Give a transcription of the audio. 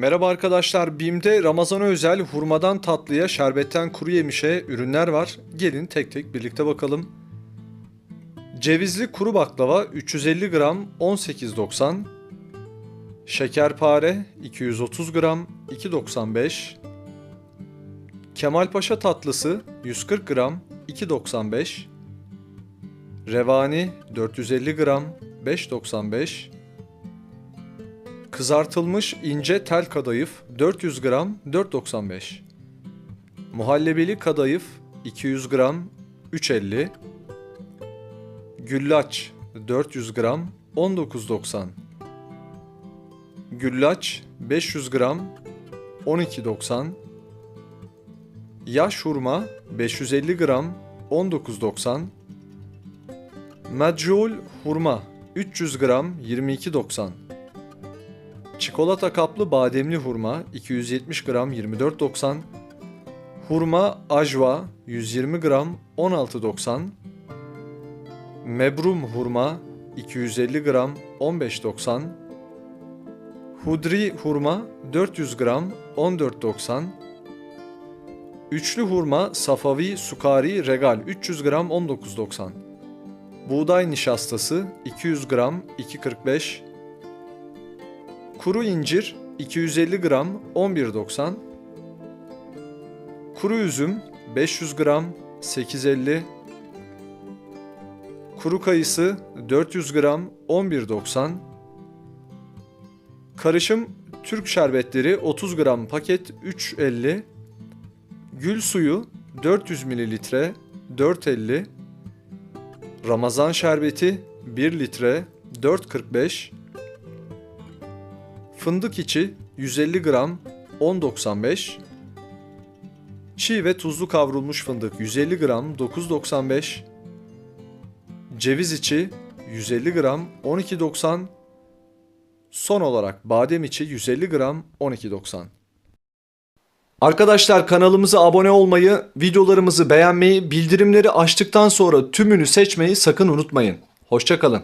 Merhaba arkadaşlar, BİM'de Ramazan'a özel hurmadan tatlıya, şerbetten kuru yemişe ürünler var. Gelin tek tek birlikte bakalım. Cevizli kuru baklava 350 gram 18.90 Şekerpare 230 gram 2.95 Kemalpaşa tatlısı 140 gram 2.95 Revani 450 gram 5.95 Kızartılmış ince tel kadayıf 400 gram 4.95 Muhallebeli kadayıf 200 gram 3.50 Güllaç 400 gram 19.90 Güllaç 500 gram 12.90 Yaş hurma 550 gram 19.90 Medjool hurma 300 gram 22.90 Çikolata kaplı bademli hurma 270 gram 24.90 Hurma ajva 120 gram 16.90 Mebrum hurma 250 gram 15.90 Hudri hurma 400 gram 14.90 Üçlü hurma Safavi Sukari Regal 300 gram 19.90 Buğday nişastası 200 gram 2.45 Kuru incir 250 gram 11.90 Kuru üzüm 500 gram 8.50 Kuru kayısı 400 gram 11.90 Karışım Türk şerbetleri 30 gram paket 3.50 Gül suyu 400 mililitre 4.50 Ramazan şerbeti 1 litre 4.45 Fındık içi 150 gram 10.95 Çiğ ve tuzlu kavrulmuş fındık 150 gram 9.95 Ceviz içi 150 gram 12.90 Son olarak badem içi 150 gram 12.90 Arkadaşlar kanalımıza abone olmayı, videolarımızı beğenmeyi, bildirimleri açtıktan sonra tümünü seçmeyi sakın unutmayın. Hoşçakalın.